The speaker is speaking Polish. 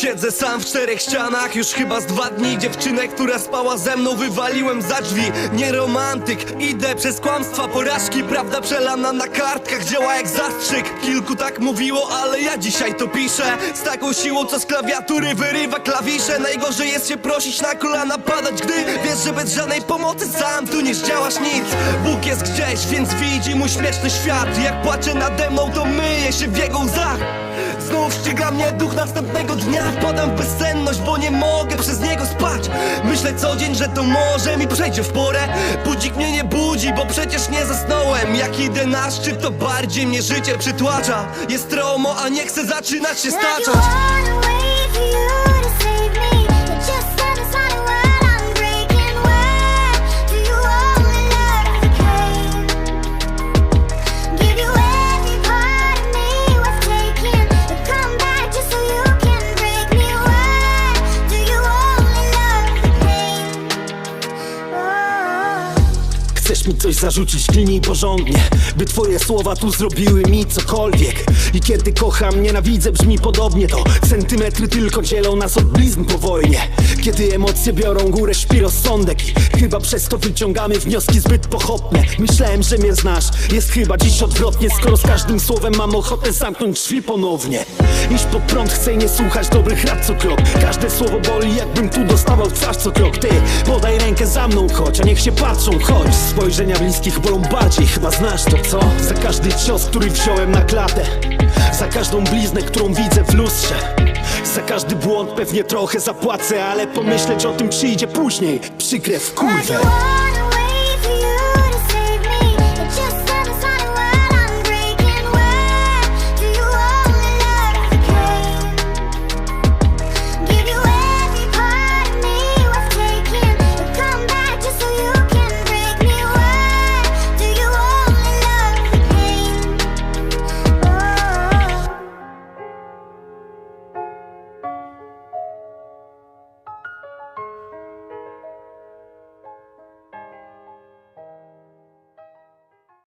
Siedzę sam w czterech ścianach Już chyba z dwa dni. Dziewczynę, która spała ze mną Wywaliłem za drzwi. Nie romantyk Idę przez kłamstwa, porażki. Prawda przelana na kartkach Działa jak zastrzyk. Kilku tak mówiło, ale ja dzisiaj to piszę. Z taką siłą, co z klawiatury wyrywa klawisze. Najgorzej jest się prosić na kolana Padać, gdy wiesz, że bez żadnej pomocy Sam tu nie zdziałasz nic. Bóg jest gdzieś, więc widzi mój śmieszny świat. Jak płacze nade mną, to myje się w jego łzach Znów ściga mnie duch następnego dnia. Wpadam w bezsenność, bo nie mogę przez niego spać. Myślę co dzień, że to może mi przejdzie w porę. Budzik mnie nie budzi, bo przecież nie zasnąłem. Jak idę na szczyt, to bardziej mnie życie przytłacza. Jest tromo, a nie chcę zaczynać się staczać Chcesz mi coś zarzucić, klinij porządnie By twoje słowa tu zrobiły mi cokolwiek I kiedy kocham, nienawidzę, brzmi podobnie to. Centymetry tylko dzielą nas od blizn po wojnie. Kiedy emocje biorą górę, śpi rozsądek I chyba przez to wyciągamy wnioski zbyt pochopne. Myślałem, że mnie znasz, jest chyba dziś odwrotnie Skoro z każdym słowem mam ochotę zamknąć drzwi ponownie. Iść pod prąd, chcę nie słuchać dobrych rad co krok. Każde słowo boli, jakbym tu dostawał twarz co krok. Ty, podaj rękę za mną chodź, a niech się patrzą, chodź Spojrzenia bliskich bolą bardziej, chyba znasz to, co? Za każdy cios, który wziąłem na klatę Za każdą bliznę, którą widzę w lustrze. Za każdy błąd pewnie trochę zapłacę Ale pomyśleć o tym przyjdzie później. Przykre w kurwę